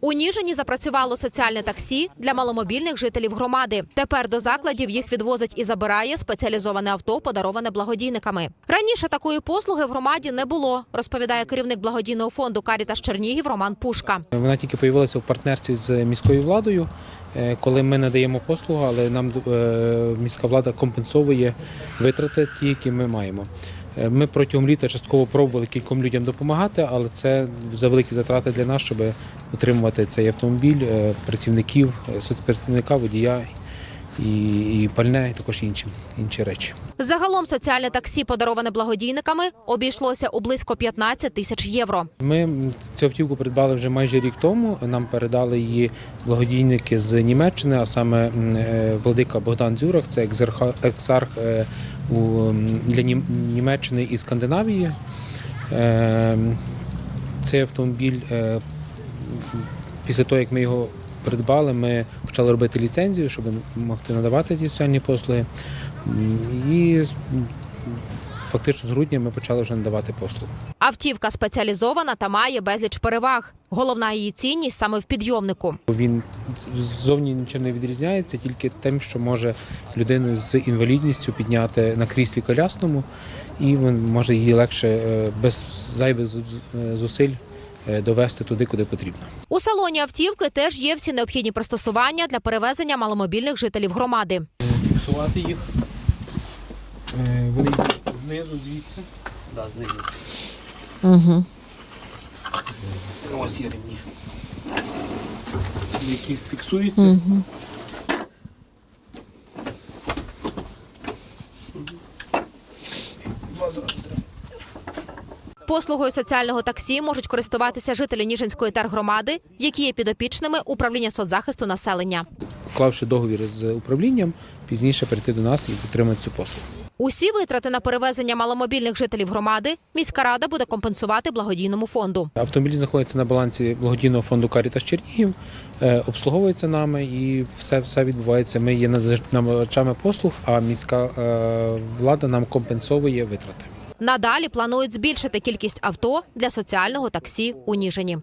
У Ніжині запрацювало соціальне таксі для маломобільних жителів громади. Тепер до закладів їх відвозить і забирає спеціалізоване авто, подароване благодійниками. Раніше такої послуги в громаді не було, розповідає керівник благодійного фонду Карітас Чернігів Роман Пушка. Вона тільки появилася в партнерстві з міською владою, коли ми надаємо послугу, але нам е, міська влада компенсовує витрати, ті, які ми маємо. Е, Ми протягом літа частково пробували кільком людям допомагати, але це за великі затрати для нас, щоб утримувати цей автомобіль, е, працівників, е, соцпрацівника, водія і, і пальне, і також інші, інші речі. Загалом соціальне таксі, подароване благодійниками, обійшлося у близько 15 тисяч євро. Ми цю автівку придбали вже майже рік тому. Нам передали її благодійники з Німеччини, а саме е, владика Богдан Дзюрах, це екзарх е, у, для Нім- Німеччини і Скандинавії. Е, Цей автомобіль після того, як ми його придбали, ми почали робити ліцензію, щоб могти надавати ці соціальні послуги. І фактично з грудня ми почали вже надавати послуги. Автівка спеціалізована та має безліч переваг. Головна її цінність саме в підйомнику. Він ззовні нічим не відрізняється, тільки тим, що може людину з інвалідністю підняти на кріслі колясному, і він може її легше е, без зайвих з- зусиль е, довести туди, куди потрібно. У салоні автівки теж є всі необхідні пристосування для перевезення маломобільних жителів громади. Фіксувати їх. Е, Вони йдуть знизу звідси. Да, знизу. Угу. Ось є ремні. Які фіксуються. Два зразу треба. Послугою соціального таксі можуть користуватися жителі Ніжинської тергромади, які є підопічними управління соцзахисту населення. Уклавши договір з управлінням, пізніше прийти до нас і отримати цю послугу. Усі витрати на перевезення маломобільних жителів громади міська рада буде компенсувати благодійному фонду. Автомобіль знаходиться на балансі благодійного фонду Карітас Чернігів, е, обслуговується нами і все, все відбувається. Ми є надавачами послуг, а міська е, влада нам компенсовує витрати. Надалі планують збільшити кількість авто для соціального таксі у Ніжині.